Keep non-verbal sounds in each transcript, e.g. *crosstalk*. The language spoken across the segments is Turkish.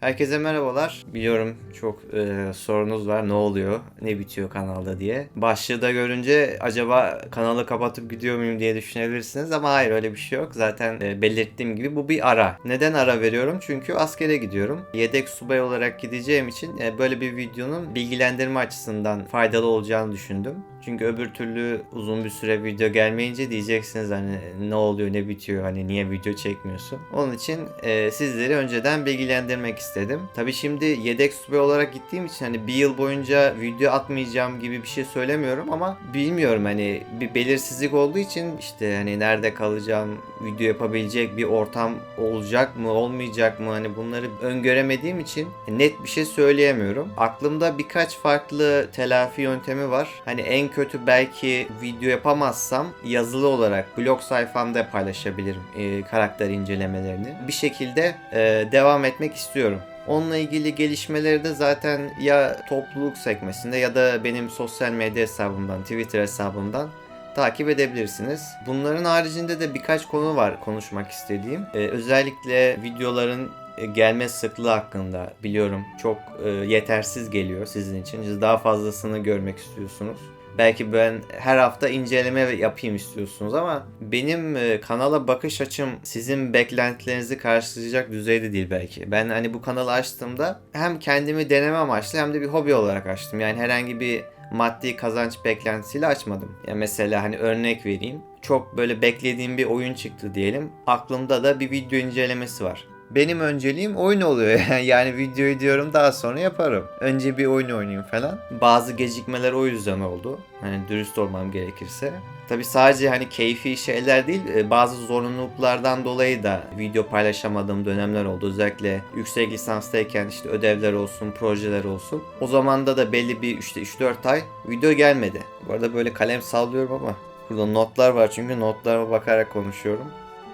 Herkese merhabalar. Biliyorum çok e, sorunuz var. Ne oluyor? Ne bitiyor kanalda diye. Başlığı da görünce acaba kanalı kapatıp gidiyor muyum diye düşünebilirsiniz ama hayır öyle bir şey yok. Zaten e, belirttiğim gibi bu bir ara. Neden ara veriyorum? Çünkü askere gidiyorum. Yedek subay olarak gideceğim için e, böyle bir videonun bilgilendirme açısından faydalı olacağını düşündüm. Çünkü öbür türlü uzun bir süre video gelmeyince diyeceksiniz hani ne oluyor ne bitiyor hani niye video çekmiyorsun. Onun için e, sizleri önceden bilgilendirmek istedim. Tabi şimdi yedek subay olarak gittiğim için hani bir yıl boyunca video atmayacağım gibi bir şey söylemiyorum ama bilmiyorum hani bir belirsizlik olduğu için işte hani nerede kalacağım, video yapabilecek bir ortam olacak mı olmayacak mı hani bunları öngöremediğim için net bir şey söyleyemiyorum. Aklımda birkaç farklı telafi yöntemi var. Hani en kötü belki video yapamazsam yazılı olarak blog sayfamda paylaşabilirim e, karakter incelemelerini. Bir şekilde e, devam etmek istiyorum. Onunla ilgili gelişmeleri de zaten ya topluluk sekmesinde ya da benim sosyal medya hesabımdan, Twitter hesabımdan takip edebilirsiniz. Bunların haricinde de birkaç konu var konuşmak istediğim. Ee, özellikle videoların e, gelme sıklığı hakkında biliyorum çok e, yetersiz geliyor sizin için. Siz daha fazlasını görmek istiyorsunuz. Belki ben her hafta inceleme yapayım istiyorsunuz ama benim e, kanala bakış açım sizin beklentilerinizi karşılayacak düzeyde değil belki. Ben hani bu kanalı açtığımda hem kendimi deneme amaçlı hem de bir hobi olarak açtım. Yani herhangi bir maddi kazanç beklentisiyle açmadım. Ya mesela hani örnek vereyim. Çok böyle beklediğim bir oyun çıktı diyelim. Aklımda da bir video incelemesi var. Benim önceliğim oyun oluyor. *laughs* yani videoyu diyorum daha sonra yaparım. Önce bir oyun oynayayım falan. Bazı gecikmeler o yüzden oldu. Hani dürüst olmam gerekirse. Tabi sadece hani keyfi şeyler değil e, bazı zorunluluklardan dolayı da video paylaşamadığım dönemler oldu. Özellikle yüksek lisanstayken işte ödevler olsun, projeler olsun. O zamanda da belli bir işte 3-4 ay video gelmedi. Bu arada böyle kalem sallıyorum ama burada notlar var çünkü notlarıma bakarak konuşuyorum.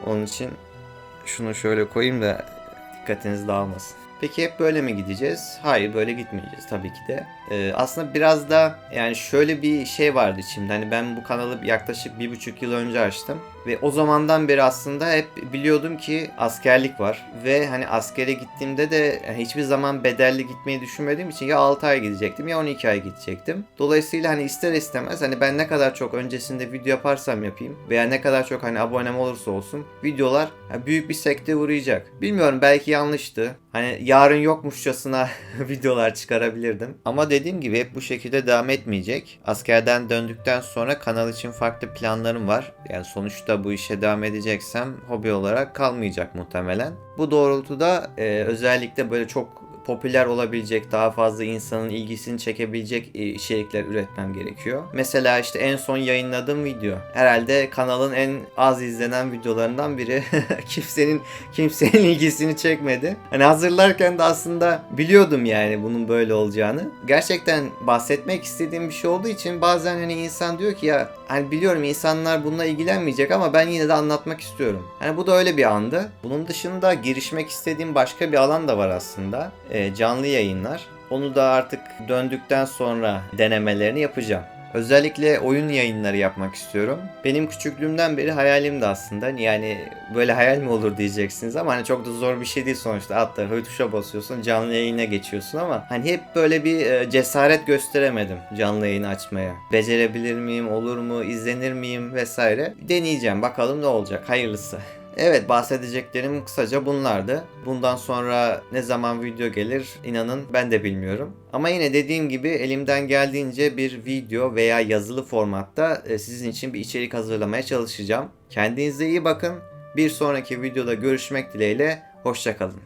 Onun için şunu şöyle koyayım da dikkatiniz dağılmasın. Peki hep böyle mi gideceğiz? Hayır böyle gitmeyeceğiz tabii ki de. Ee, aslında biraz da yani şöyle bir şey vardı içimde. Hani ben bu kanalı yaklaşık bir buçuk yıl önce açtım. Ve o zamandan beri aslında hep biliyordum ki askerlik var. Ve hani askere gittiğimde de hiçbir zaman bedelli gitmeyi düşünmediğim için ya 6 ay gidecektim ya 12 ay gidecektim. Dolayısıyla hani ister istemez hani ben ne kadar çok öncesinde video yaparsam yapayım veya ne kadar çok hani abonem olursa olsun videolar büyük bir sekte uğrayacak. Bilmiyorum belki yanlıştı. Hani yarın yokmuşçasına *laughs* videolar çıkarabilirdim. Ama dediğim gibi hep bu şekilde devam etmeyecek. Askerden döndükten sonra kanal için farklı planlarım var. Yani sonuçta bu işe devam edeceksem hobi olarak kalmayacak muhtemelen. Bu doğrultuda e, özellikle böyle çok popüler olabilecek, daha fazla insanın ilgisini çekebilecek e, içerikler üretmem gerekiyor. Mesela işte en son yayınladığım video. Herhalde kanalın en az izlenen videolarından biri. *laughs* kimsenin kimsenin ilgisini çekmedi. Hani hazırlarken de aslında biliyordum yani bunun böyle olacağını. Gerçekten bahsetmek istediğim bir şey olduğu için bazen hani insan diyor ki ya hani biliyorum insanlar bununla ilgilenmeyecek ama ben yine de anlatmak istiyorum. Hani bu da öyle bir andı. Bunun dışında girişmek istediğim başka bir alan da var aslında. E, canlı yayınlar. Onu da artık döndükten sonra denemelerini yapacağım. Özellikle oyun yayınları yapmak istiyorum. Benim küçüklüğümden beri hayalim de aslında. Yani böyle hayal mi olur diyeceksiniz ama hani çok da zor bir şey değil sonuçta. Höy tuşa basıyorsun, canlı yayına geçiyorsun ama hani hep böyle bir e, cesaret gösteremedim canlı yayını açmaya. Becerebilir miyim, olur mu, izlenir miyim vesaire. Deneyeceğim bakalım ne olacak. Hayırlısı. *laughs* Evet bahsedeceklerim kısaca bunlardı. Bundan sonra ne zaman video gelir inanın ben de bilmiyorum. Ama yine dediğim gibi elimden geldiğince bir video veya yazılı formatta e, sizin için bir içerik hazırlamaya çalışacağım. Kendinize iyi bakın. Bir sonraki videoda görüşmek dileğiyle. Hoşçakalın.